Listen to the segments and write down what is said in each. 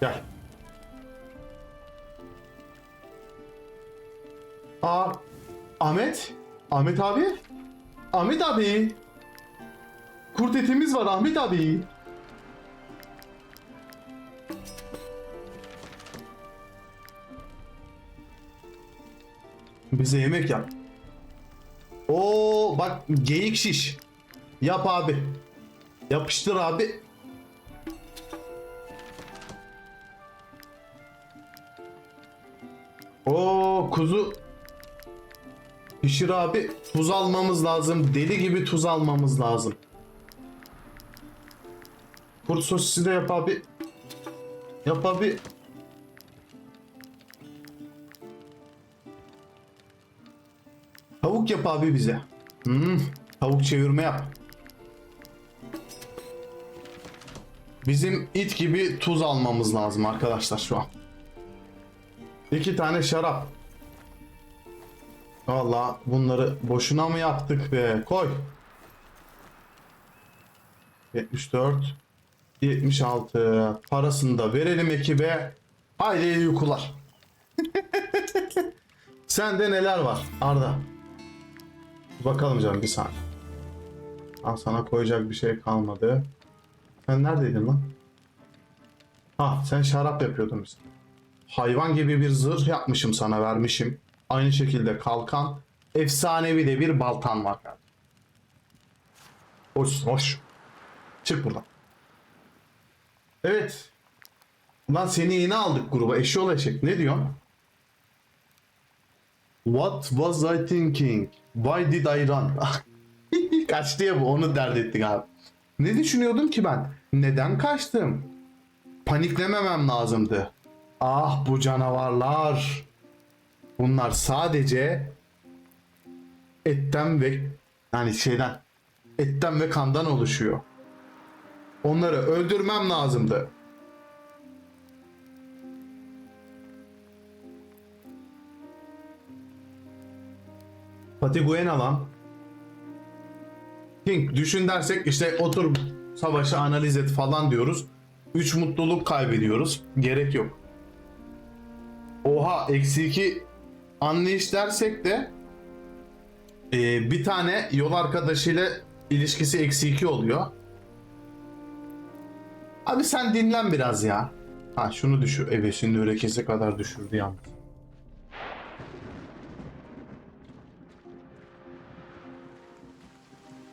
Gel. Aa, Ahmet. Ahmet abi. Ahmet abi. Kurt etimiz var Ahmet abi. Bize yemek yap. Oo bak geyik şiş. Yap abi. Yapıştır abi. Kuzu. Pişir abi. Tuz almamız lazım. Deli gibi tuz almamız lazım. Kurt sosisi de yap abi. Yap abi. Tavuk yap abi bize. Hmm, tavuk çevirme yap. Bizim it gibi tuz almamız lazım arkadaşlar şu an. İki tane şarap. Valla bunları boşuna mı yaptık be? Koy. 74 76 parasını da verelim ekibe. Haydi iyi uykular. Sende neler var Arda? Bakalım canım bir saniye. Al sana koyacak bir şey kalmadı. Sen neredeydin lan? Ha sen şarap yapıyordun biz. Hayvan gibi bir zırh yapmışım sana vermişim. Aynı şekilde kalkan. Efsanevi de bir baltan var. Hoş hoş. Çık buradan. Evet. Lan seni yeni aldık gruba. Eşyol eşek. Ne diyorsun? What was I thinking? Why did I run? Kaçtı ya bu. Onu dert ettik abi. Ne düşünüyordum ki ben? Neden kaçtım? Paniklememem lazımdı. Ah bu canavarlar. Bunlar sadece etten ve yani şeyden etten ve kandan oluşuyor. Onları öldürmem lazımdı. Patiguena lan. King düşün dersek işte otur savaşı analiz et falan diyoruz. 3 mutluluk kaybediyoruz. Gerek yok. Oha eksi 2 anlayış dersek de e, bir tane yol arkadaşıyla ilişkisi eksi 2 oluyor. Abi sen dinlen biraz ya. Ha şunu düşür. Evet şimdi örekese kadar düşürdü yalnız.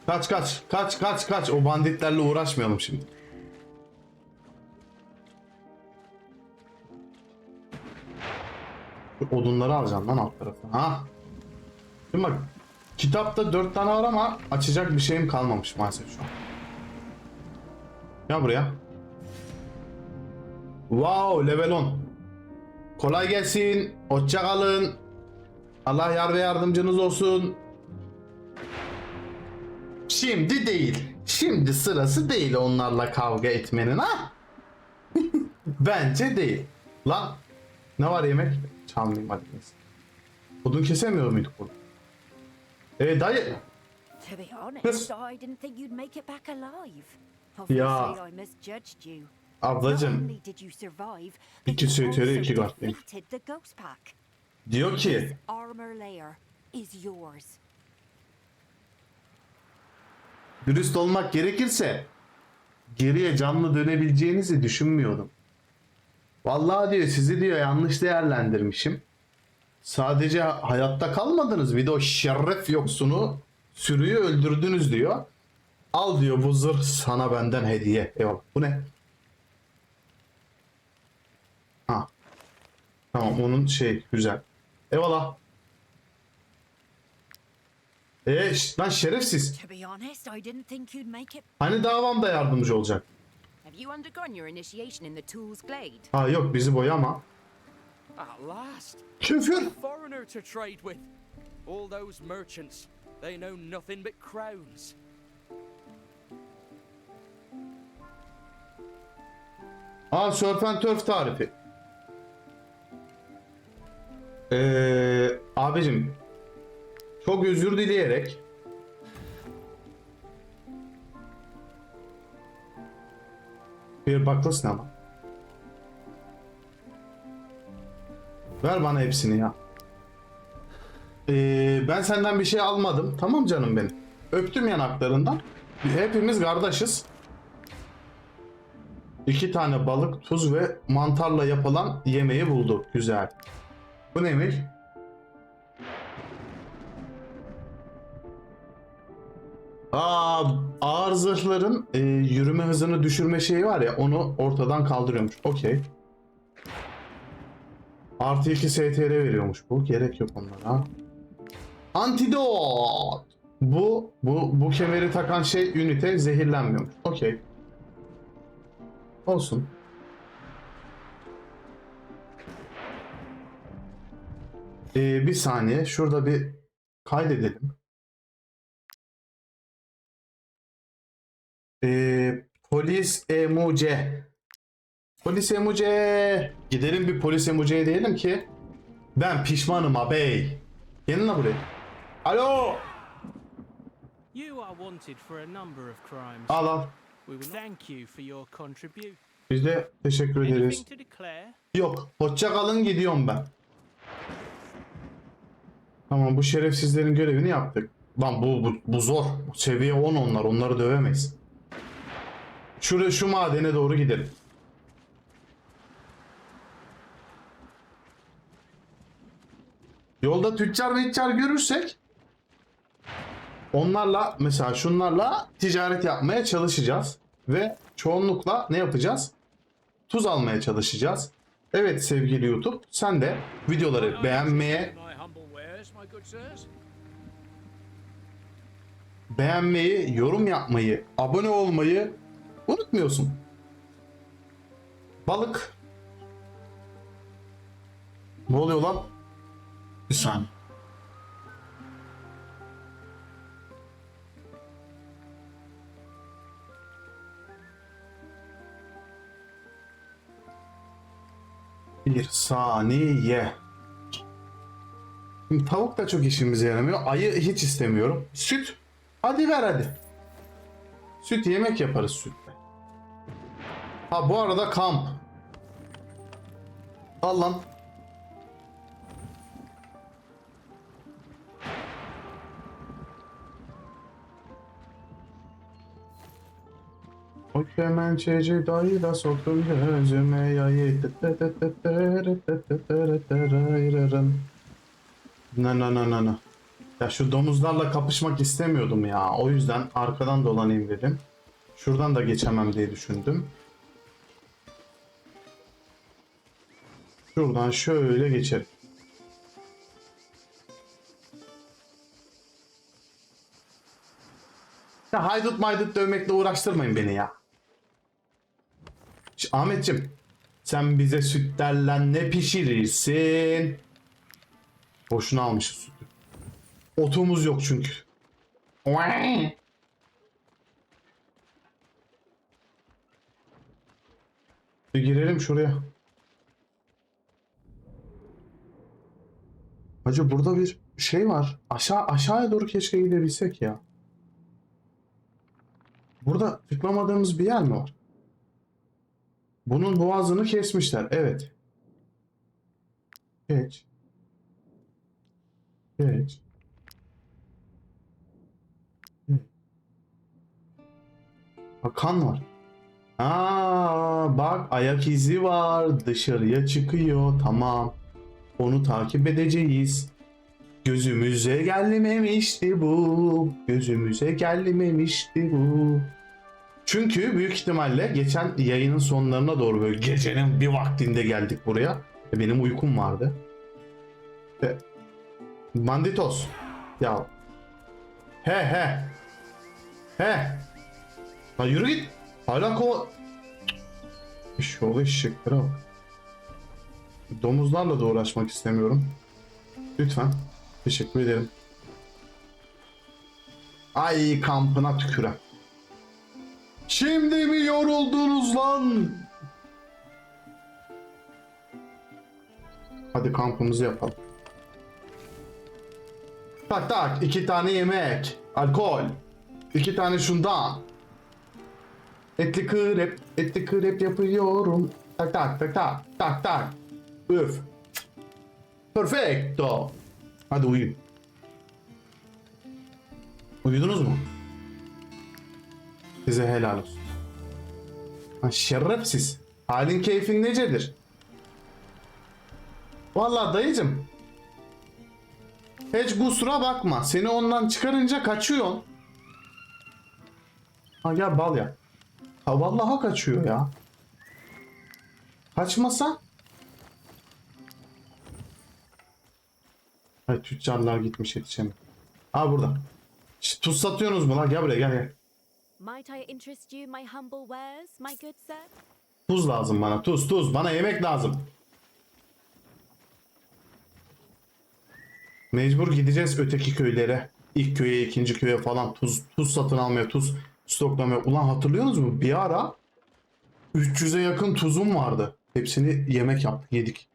Kaç kaç kaç kaç kaç o banditlerle uğraşmayalım şimdi. Odunları alacağım lan alt tarafa. Ha. Şimdi bak kitapta 4 tane var ama açacak bir şeyim kalmamış maalesef şu an. Gel buraya. Wow level 10. Kolay gelsin. Hoşça kalın. Allah yar ve yardımcınız olsun. Şimdi değil. Şimdi sırası değil onlarla kavga etmenin ha? Bence değil. Lan ne var yemek? Çalmayayım hadi neyse. Odun kesemiyor muyduk burada? Ee dayı. To be honest. I didn't think you'd make it back alive. Obviously, I misjudged you. Ablacım İki also iki Pack. diyor ki dürüst olmak gerekirse geriye canlı dönebileceğinizi düşünmüyordum. Vallahi diyor sizi diyor yanlış değerlendirmişim. Sadece hayatta kalmadınız bir de o şeref yoksunu sürüyü öldürdünüz diyor. Al diyor bu zırh sana benden hediye. Eyvallah. Bu ne? Ha. Tamam onun şey güzel. Eyvallah. Eee lan şerefsiz. Hani davamda yardımcı olacak. Have you undergone your initiation in the Tools Glade? Ha yok bizi boyama. At last, Küfür. a foreigner to trade with. All those merchants, they know nothing but crowns. Aa surf and turf tarifi. Ee, abicim çok özür dileyerek bir baklasın ama. Ver bana hepsini ya. Ee, ben senden bir şey almadım. Tamam canım benim. Öptüm yanaklarından. Hepimiz kardeşiz. İki tane balık, tuz ve mantarla yapılan yemeği bulduk. Güzel. Bu neymiş? Aa, ağır zırhların e, yürüme hızını düşürme şeyi var ya onu ortadan kaldırıyormuş. Okey. Artı 2 STR veriyormuş bu. Gerek yok onlara. Antidot. Bu bu bu kemeri takan şey ünite zehirlenmiyormuş. Okey. Olsun. Ee, bir saniye. Şurada bir kaydedelim. Ee, polis emuce. Polis emuce. Gidelim bir polis emuceye diyelim ki ben pişmanım abey. Gelin la buraya. Alo. You are wanted for a number of crimes. Al al. Thank you for your contribution. Biz de teşekkür ederiz. Yok. Hoşça kalın gidiyorum ben. Tamam bu şerefsizlerin görevini yaptık. Lan bu, bu, bu zor. Seviye 10 onlar. Onları dövemeyiz. Şuraya şu madene doğru gidelim. Yolda tüccar müccar görürsek onlarla mesela şunlarla ticaret yapmaya çalışacağız. Ve çoğunlukla ne yapacağız? Tuz almaya çalışacağız. Evet sevgili YouTube sen de videoları beğenmeye beğenmeyi, yorum yapmayı, abone olmayı unutmuyorsun. Balık. Ne oluyor lan? Bir saniye. Bir saniye. Şimdi tavuk da çok işimize yaramıyor. Ayı hiç istemiyorum. Süt. Hadi ver hadi. Süt yemek yaparız sütle. Ha bu arada kamp. Al lan. O kemençeci dayı da soktum gözüme yayı Na na na na na. Ya şu domuzlarla kapışmak istemiyordum ya. O yüzden arkadan dolanayım dedim. Şuradan da geçemem diye düşündüm. Şuradan şöyle geçelim. Ya haydut maydut dövmekle uğraştırmayın beni ya. Ahmetçim sen bize sütlerle ne pişirirsin? Boşuna almışız sütü. Otumuz yok çünkü. Girelim şuraya. Hacı burada bir şey var. Aşağı aşağıya doğru keşke gidebilsek ya. Burada tıklamadığımız bir yer mi var? Bunun boğazını kesmişler. Evet. Geç. Geç. Bak kan var. Aa, bak ayak izi var. Dışarıya çıkıyor. Tamam. Onu takip edeceğiz. Gözümüze gelmemişti bu. Gözümüze gelmemişti bu. Çünkü büyük ihtimalle geçen yayının sonlarına doğru böyle gecenin bir vaktinde geldik buraya. Benim uykum vardı. Ve Banditos. Ya. He he. He. Lan yürü git. Hala kova... Şoğlu eşeklere bak. Domuzlarla da uğraşmak istemiyorum. Lütfen. Teşekkür ederim. Ay kampına tükürem. Şimdi mi yoruldunuz lan? Hadi kampımızı yapalım. Tak tak iki tane yemek. Alkol. iki tane şundan. Etli krep, etli krep yapıyorum. Tak tak tak tak tak tak. Üf. Perfecto. Hadi uyuyun. Uyudunuz mu? Size helal olsun. Ha, şerefsiz. Halin keyfin necedir? Vallahi dayıcım. Hiç kusura bakma. Seni ondan çıkarınca kaçıyorsun. Ha gel bal ya. Ha vallahi kaçıyor ya. Kaçmasa? Ay tüccarlar gitmiş yetişemiyor. Ha burada. Şş, tuz satıyorsunuz mu lan? Gel buraya gel gel. Might I interest you my humble wares, my good sir? Tuz lazım bana. Tuz tuz. Bana yemek lazım. Mecbur gideceğiz öteki köylere. İlk köye, ikinci köye falan tuz tuz satın almaya, tuz stoklamaya. Ulan hatırlıyorsunuz mu? Bir ara 300'e yakın tuzum vardı. Hepsini yemek yaptık, yedik.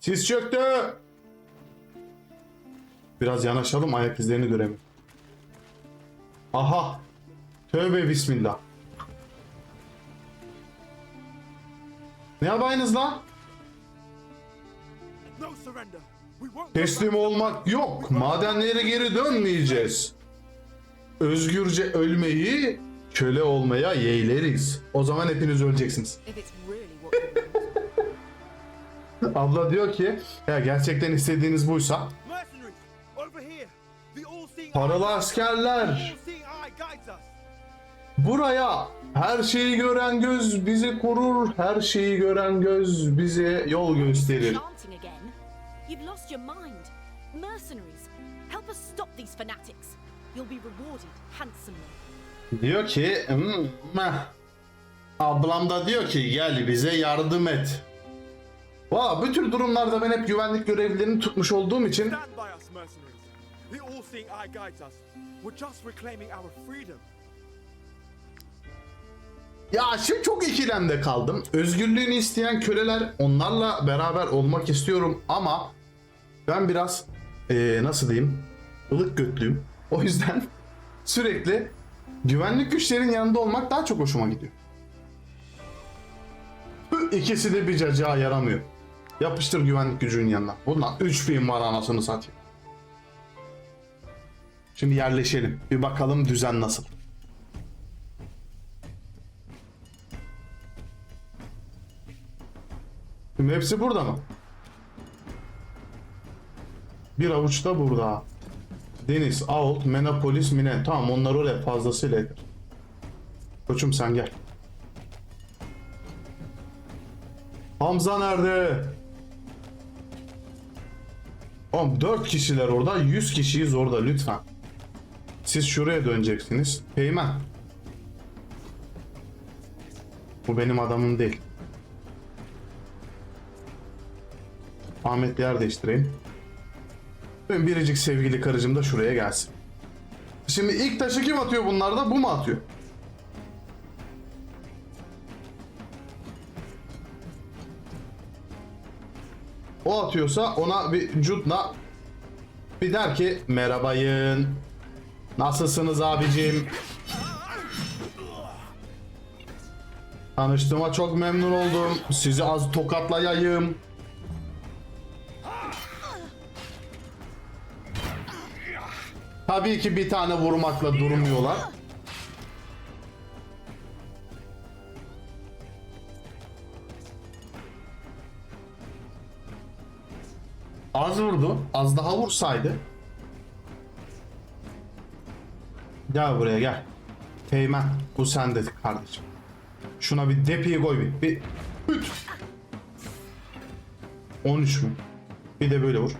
Sis çöktü. Biraz yanaşalım ayak izlerini görelim. Aha. Tövbe bismillah. Ne yapayınız lan? Teslim olmak yok. Madenlere geri dönmeyeceğiz. Özgürce ölmeyi, köle olmaya yeğleriz. O zaman hepiniz öleceksiniz. If Abla diyor ki, ya gerçekten istediğiniz buysa paralı askerler buraya her şeyi gören göz bizi korur, her şeyi gören göz bize yol gösterir. Diyor ki "Hmm, meh." ablam da diyor ki gel bize yardım et. Valla bu tür durumlarda ben hep güvenlik görevlilerini tutmuş olduğum için ya şimdi çok ikilemde kaldım. Özgürlüğünü isteyen köleler onlarla beraber olmak istiyorum ama ben biraz eee, nasıl diyeyim ılık götlüyüm. O yüzden sürekli güvenlik güçlerin yanında olmak daha çok hoşuma gidiyor. Bu İkisi de bir cacığa yaramıyor. Yapıştır güvenlik gücünün yanına. Bundan 3000 var anasını satayım. Şimdi yerleşelim. Bir bakalım düzen nasıl. Şimdi hepsi burada mı? Bir avuç da burada. Deniz, Ault, Menapolis, Mine. Tamam onlar oraya fazlasıyla yeter. Koçum sen gel. Hamza nerede? Oğlum 4 kişiler orada, 100 kişiyiz orada lütfen. Siz şuraya döneceksiniz. Peymen. Bu benim adamım değil. Ahmet yer değiştireyim. Benim biricik sevgili karıcığım da şuraya gelsin. Şimdi ilk taşı kim atıyor bunlarda? Bu mu atıyor? Atıyorsa ona bir cutla bir der ki merhabayın. Nasılsınız abicim? Tanıştığıma çok memnun oldum. Sizi az tokatlayayım. Tabii ki bir tane vurmakla durmuyorlar. Az vurdu. Az daha vursaydı. Gel buraya gel. Teğmen bu sende kardeşim. Şuna bir depiyi koy bir. Bir. Üt. 13 mü? Bir de böyle vur.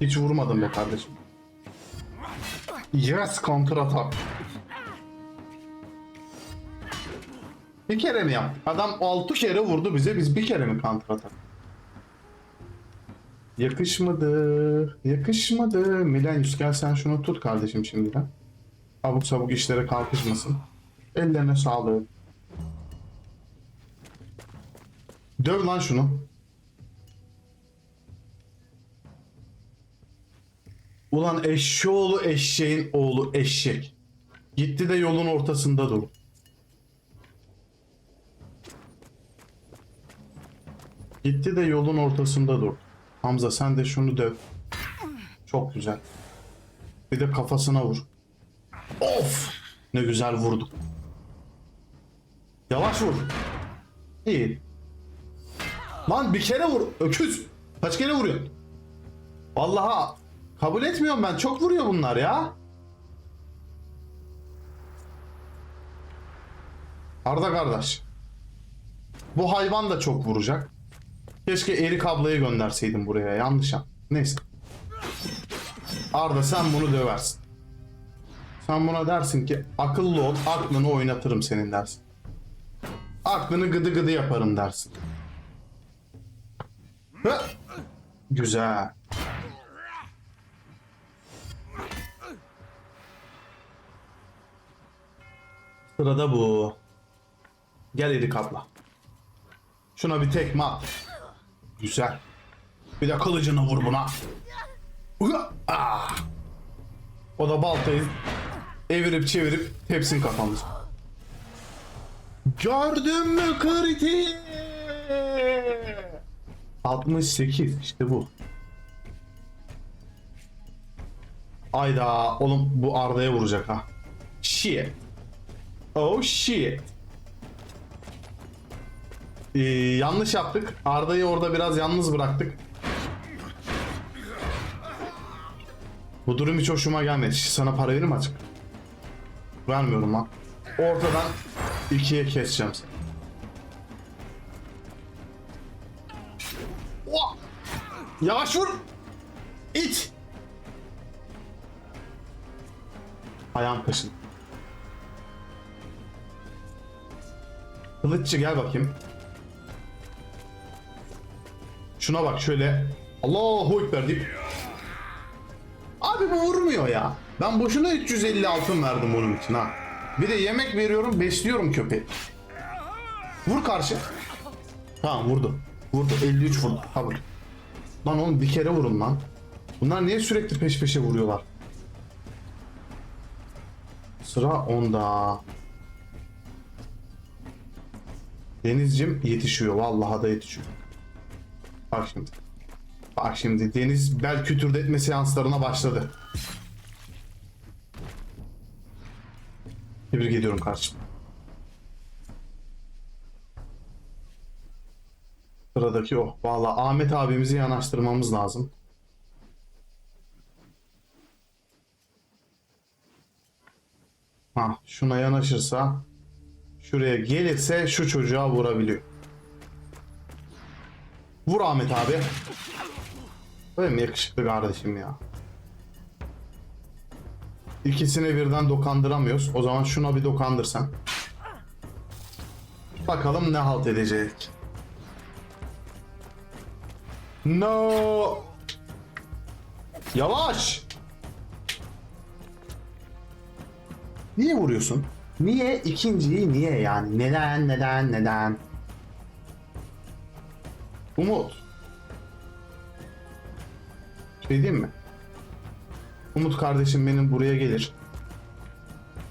Hiç vurmadım be kardeşim. Yes counter atak. Bir kere mi yaptık? Adam 6 kere vurdu bize biz bir kere mi counter atak? Yakışmadı. Yakışmadı. Milenius gel sen şunu tut kardeşim şimdiden. Abuk sabuk işlere kalkışmasın. Ellerine sağlık. Döv lan şunu. Ulan eşşoğlu eşeğin oğlu eşek. Gitti de yolun ortasında dur. Gitti de yolun ortasında dur. Hamza sen de şunu döv. Çok güzel. Bir de kafasına vur. Of! Ne güzel vurdu. Yavaş vur. İyi. Lan bir kere vur. Öküz. Kaç kere vuruyorsun? Vallahi kabul etmiyorum ben. Çok vuruyor bunlar ya. Arda kardeş. Bu hayvan da çok vuracak. Keşke Erik ablayı gönderseydim buraya. Yanlış yap. Neyse. Arda sen bunu döversin. Sen buna dersin ki akıllı ol, aklını oynatırım senin dersin. Aklını gıdı gıdı yaparım dersin. Hı. Güzel. Sırada bu. Gel Erik abla. Şuna bir tekme at. Güzel. Bir de kılıcını vur buna. Ah. O da baltayı evirip çevirip tepsin kafamıza. Gördün mü kriti? 68 işte bu. Ayda oğlum bu Arda'ya vuracak ha. Shit. Oh shit. Ee, yanlış yaptık. Arda'yı orada biraz yalnız bıraktık. Bu durum hiç hoşuma gelmedi. Sana para verir mi açık? Vermiyorum lan. Ortadan ikiye keseceğim seni. Yavaş vur! İt! Ayağım kaşın. Kılıççı gel bakayım. Şuna bak şöyle. Allahu Ekber deyip. Abi bu vurmuyor ya. Ben boşuna 350 altın verdim bunun için ha. Bir de yemek veriyorum, besliyorum köpeği. Vur karşı. Tamam vurdu. Vurdu. 53 vurdu. Kabul. Lan oğlum bir kere vurun lan. Bunlar niye sürekli peş peşe vuruyorlar? Sıra onda. Denizcim yetişiyor. Vallahi da yetişiyor. Bak şimdi. Bak şimdi Deniz bel kütürdetme seanslarına başladı. Tebrik ediyorum kardeşim. Sıradaki o. Vallahi Ahmet abimizi yanaştırmamız lazım. Ha, şuna yanaşırsa şuraya gelirse şu çocuğa vurabiliyor. Vur Ahmet abi. Böyle mi yakışıklı kardeşim ya? İkisini birden dokandıramıyoruz. O zaman şuna bir dokandırsan. Bakalım ne halt edecek. No. Yavaş. Niye vuruyorsun? Niye ikinciyi niye yani? Neden neden neden? Umut. Şey diyeyim mi? Umut kardeşim benim buraya gelir.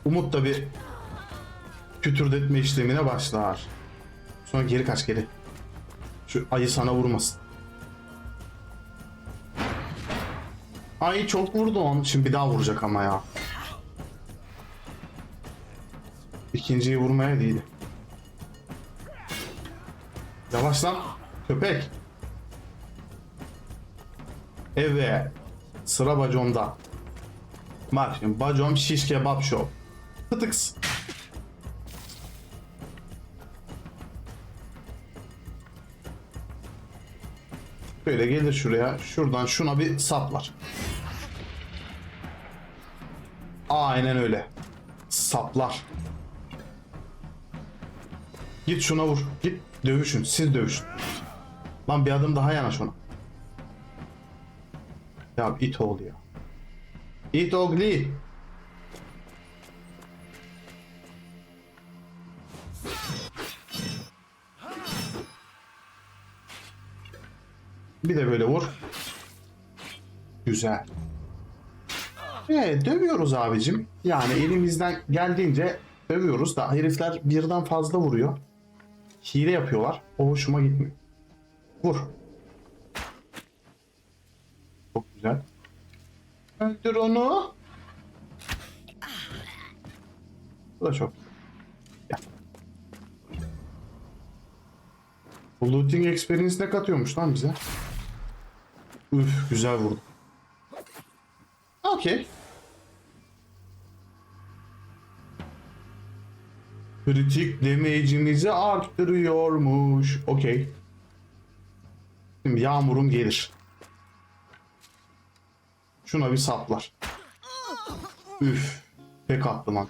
Umut da bir kütürdetme işlemine başlar. Sonra geri kaç geri. Şu ayı sana vurmasın. Ay çok vurdu on. Şimdi bir daha vuracak ama ya. İkinciyi vurmaya değil. Yavaş lan. Köpek. Evet. Sıra bacomda. Bak şimdi bacom şiş kebap show. Tıtıks. Böyle gelir şuraya. Şuradan şuna bir saplar. Aynen öyle. Saplar. Git şuna vur. Git dövüşün. Siz dövüşün. Lan bir adım daha yanaş ona. Ya it oğlu ya. It ogli. Bir de böyle vur. Güzel. Evet dövüyoruz abicim. Yani elimizden geldiğince dövüyoruz da herifler birden fazla vuruyor. Hile yapıyorlar. O hoşuma gitmiyor. Vur. Çok güzel. Öldür onu. Bu da çok. Gel. Bu looting experience ne katıyormuş lan bize? Üf güzel vurdu. Okey. Kritik damage'imizi arttırıyormuş. Okey. Şimdi yağmurum gelir. Şuna bir saplar. Üf. Tek attı lan.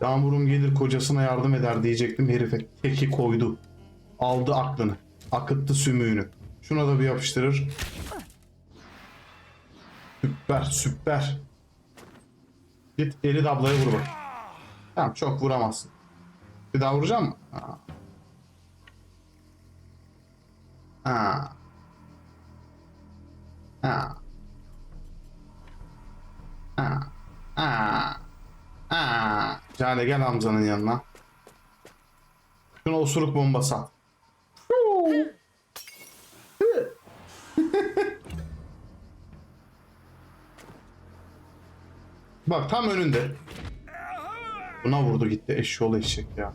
Yağmurum gelir kocasına yardım eder diyecektim. Herife teki koydu. Aldı aklını. Akıttı sümüğünü. Şuna da bir yapıştırır. Süper süper. Git Elid ablaya vur bak. Tamam çok vuramazsın. Bir daha vuracağım mı? Ha. Ha. Ha. Ha. Ha. Ha. Cale gel Hamza'nın yanına. Şuna osuruk bombası at. Bak tam önünde. Buna vurdu gitti eşşoğlu eşek ya.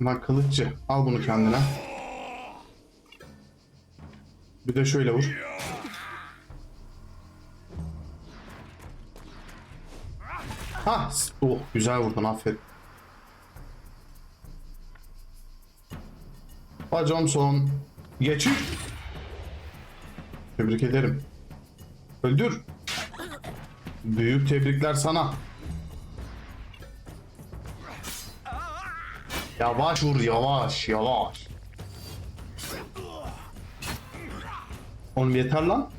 Bak kılıççı al bunu kendine. Bir de şöyle vur. Ha, oh güzel vurdun aferin. Bacım son. Geçin. Tebrik ederim. Öldür. Büyük tebrikler sana. Yavaş vur yavaş yavaş. Oğlum yeter lan.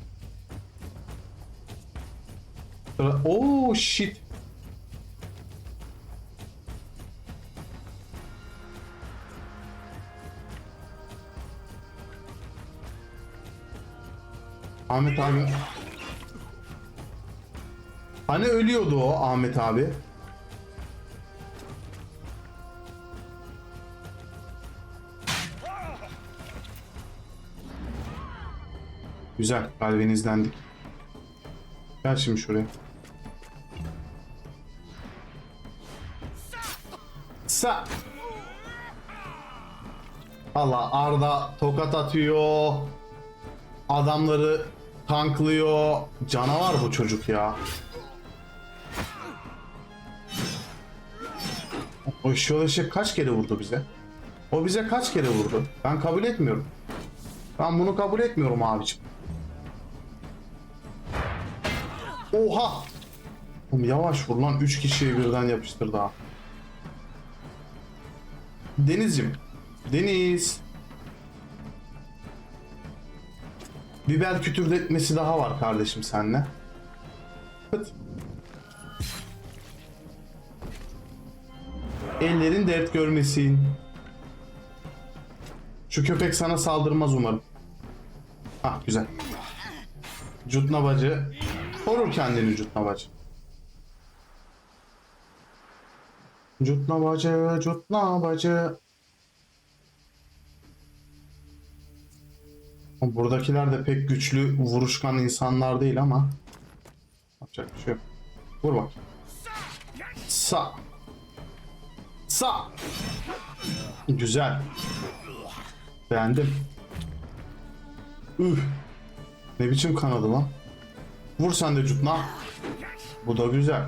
Oh shit. Ahmet abi. Hani ölüyordu o Ahmet abi? Güzel. Kalbinizdendik. Gel şimdi şuraya. Sa. Allah Arda tokat atıyor. Adamları tanklıyor. Canavar bu çocuk ya. O eşyol eşek kaç kere vurdu bize? O bize kaç kere vurdu? Ben kabul etmiyorum. Ben bunu kabul etmiyorum abicim. Oha! Oğlum yavaş vur lan 3 kişiye birden yapıştır daha. Deniz'cim. Deniz. Biber kütürdetmesi daha var kardeşim seninle. Hıt. Ellerin dert görmesin. Şu köpek sana saldırmaz umarım. Ah güzel. Cutna bacı. Korur kendini cutna bacı. Cutna bacı, cutna bacı. Buradakiler de pek güçlü vuruşkan insanlar değil ama yapacak bir şey yok. Vur bak. Sa. Sa. Güzel. Beğendim. Üf. Ne biçim kanadı lan? Vur sen de cutna. Bu da güzel.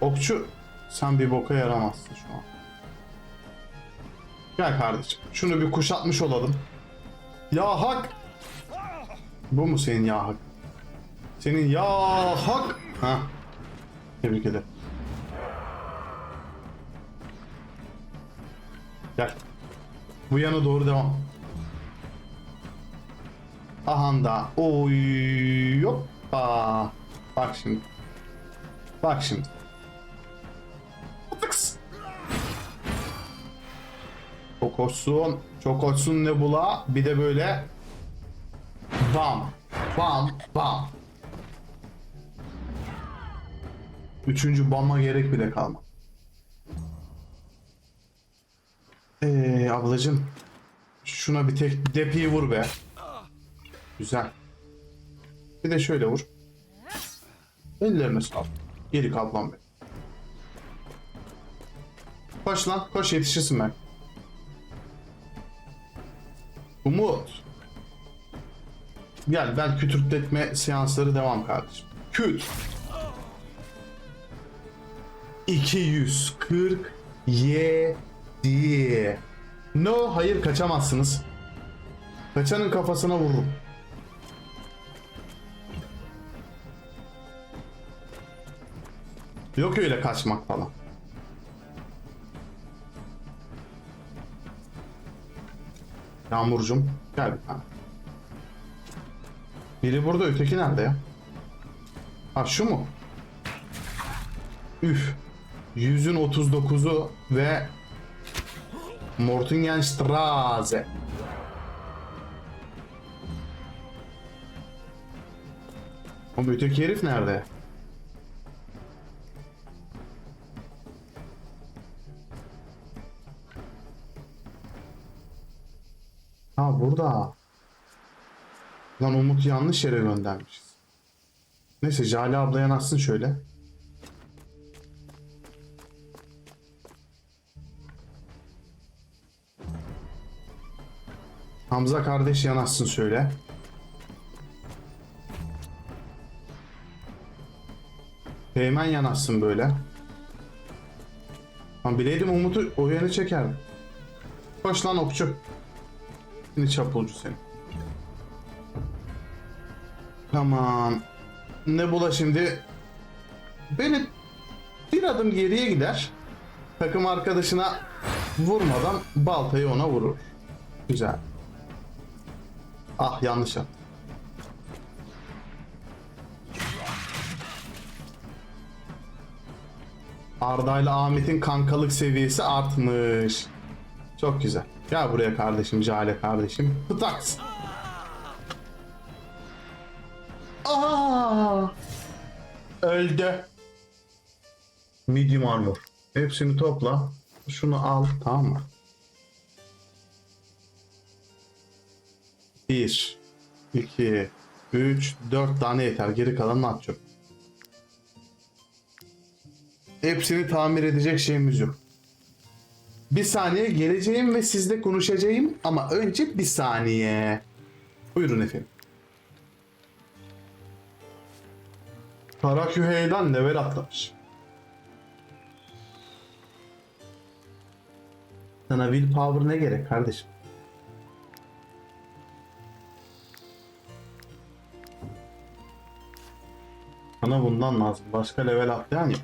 Okçu sen bir boka yaramazsın şu an. Gel kardeşim. Şunu bir kuşatmış olalım. Ya hak. Bu mu senin ya hak? Senin ya hak. Ha. Tebrik ederim. Gel. Bu yana doğru devam. Ahanda. Oy. Hoppa. Bak şimdi. Bak şimdi. Çok hoşsun. Çok hoşsun Nebula. Bir de böyle bam bam bam. Üçüncü bomba gerek bile kalmadı. Eee ablacım. Şuna bir tek depiyi vur be. Güzel. Bir de şöyle vur. Ellerine sal. Geri kalmam be. Koş lan. Koş yetişirsin ben. Umut. Gel ben kütürtletme seansları devam kardeşim. Küt. 247. No hayır kaçamazsınız. Kaçanın kafasına vururum. Yok öyle kaçmak falan. Yağmurcum gel bir tane. Biri burada öteki nerede ya? Ha şu mu? Üf. Yüzün 39'u ve Mortingenstraße. O öteki herif nerede? Burada. Lan Umut'u yanlış yere göndermişiz. Neyse Jale abla yanaşsın şöyle. Hamza kardeş yanaşsın şöyle. Teğmen yanaşsın böyle. Lan bileydim Umut'u o yana çekerdim. Koş lan okçu. Seni çapulcu seni. Tamam. Ne bula şimdi? Beni bir adım geriye gider. Takım arkadaşına vurmadan baltayı ona vurur. Güzel. Ah yanlış yaptım. Arda ile Ahmet'in kankalık seviyesi artmış. Çok güzel. Gel buraya kardeşim, Jale kardeşim. Pıtaks. Aa! Öldü. Medium armor. Hepsini topla. Şunu al, tamam mı? Bir, iki, üç, dört tane yeter. Geri kalanını atacağım. Hepsini tamir edecek şeyimiz yok. Bir saniye geleceğim ve sizle konuşacağım ama önce bir saniye. Buyurun efendim. Karakühey'den level atlamış. Sana willpower ne gerek kardeşim? Bana bundan lazım. Başka level atlayan yok.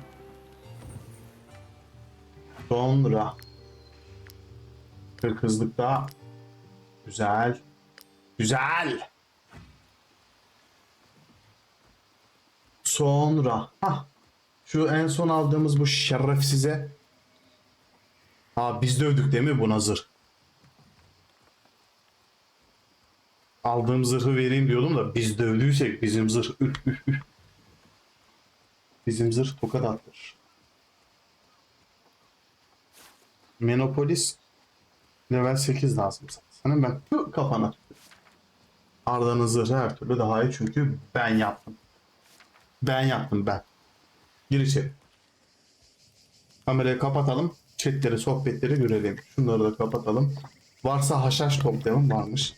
Sonra Kırk hızlık daha. Güzel. Güzel. Sonra. ha Şu en son aldığımız bu şerefsize. Ha biz dövdük değil mi bu nazır? Aldığım zırhı vereyim diyordum da biz dövdüysek bizim zırh. Bizim zırh tokat attır. Menopolis level 8 lazım sana. Ben Hı, kafana. Arda'nın zırhı her türlü daha iyi çünkü ben yaptım. Ben yaptım ben. Gir içeri. Kamerayı kapatalım. Chatleri, sohbetleri görelim. Şunları da kapatalım. Varsa haşhaş toplayalım varmış.